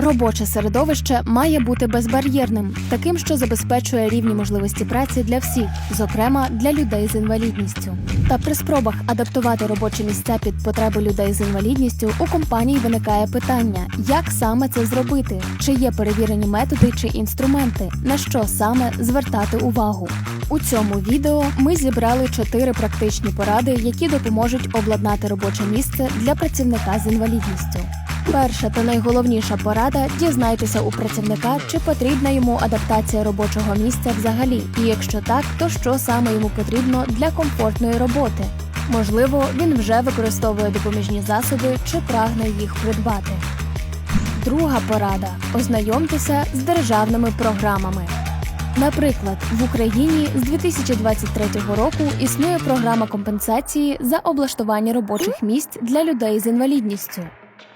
Робоче середовище має бути безбар'єрним, таким, що забезпечує рівні можливості праці для всіх, зокрема для людей з інвалідністю. Та при спробах адаптувати робочі місця під потреби людей з інвалідністю у компанії виникає питання, як саме це зробити, чи є перевірені методи чи інструменти, на що саме звертати увагу. У цьому відео ми зібрали чотири практичні поради, які допоможуть обладнати робоче місце для працівника з інвалідністю. Перша та найголовніша порада дізнайтеся у працівника, чи потрібна йому адаптація робочого місця взагалі, і якщо так, то що саме йому потрібно для комфортної роботи. Можливо, він вже використовує допоміжні засоби чи прагне їх придбати. Друга порада: ознайомтеся з державними програмами. Наприклад, в Україні з 2023 року існує програма компенсації за облаштування робочих місць для людей з інвалідністю.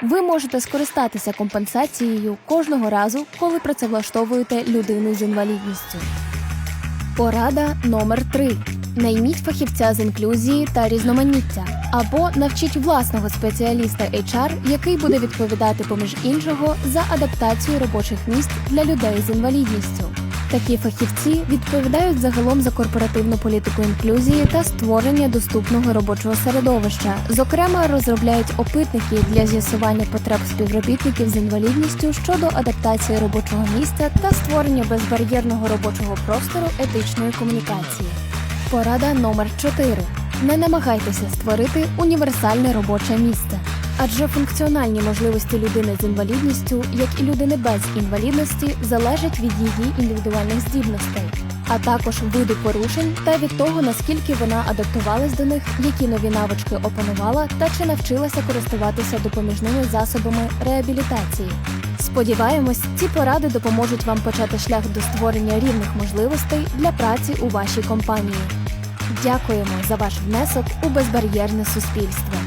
Ви можете скористатися компенсацією кожного разу, коли працевлаштовуєте людину з інвалідністю. Порада номер 3 Найміть фахівця з інклюзії та різноманіття або навчіть власного спеціаліста HR, який буде відповідати поміж іншого за адаптацію робочих місць для людей з інвалідністю. Такі фахівці відповідають загалом за корпоративну політику інклюзії та створення доступного робочого середовища. Зокрема, розробляють опитники для з'ясування потреб співробітників з інвалідністю щодо адаптації робочого місця та створення безбар'єрного робочого простору етичної комунікації. Порада номер 4. Не намагайтеся створити універсальне робоче місце. Адже функціональні можливості людини з інвалідністю, як і людини без інвалідності, залежать від її індивідуальних здібностей, а також виду порушень та від того, наскільки вона адаптувалась до них, які нові навички опанувала та чи навчилася користуватися допоміжними засобами реабілітації. Сподіваємось, ці поради допоможуть вам почати шлях до створення рівних можливостей для праці у вашій компанії. Дякуємо за ваш внесок у безбар'єрне суспільство.